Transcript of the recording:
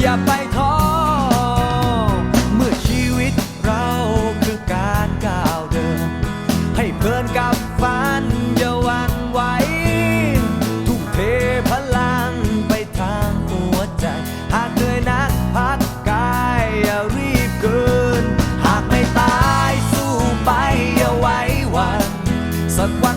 อย่าไปท้อเมื่อชีวิตเราคือการก้าวเดิน ให้เพลินกับฝันอย่าหวันไหวทุ่มเทพลังไปทางหัวใจ หากเหนื่อยนักพักกายอย่ารีบเกิน หากไม่ตายสู้ไปอย่าไว้วันสักวัน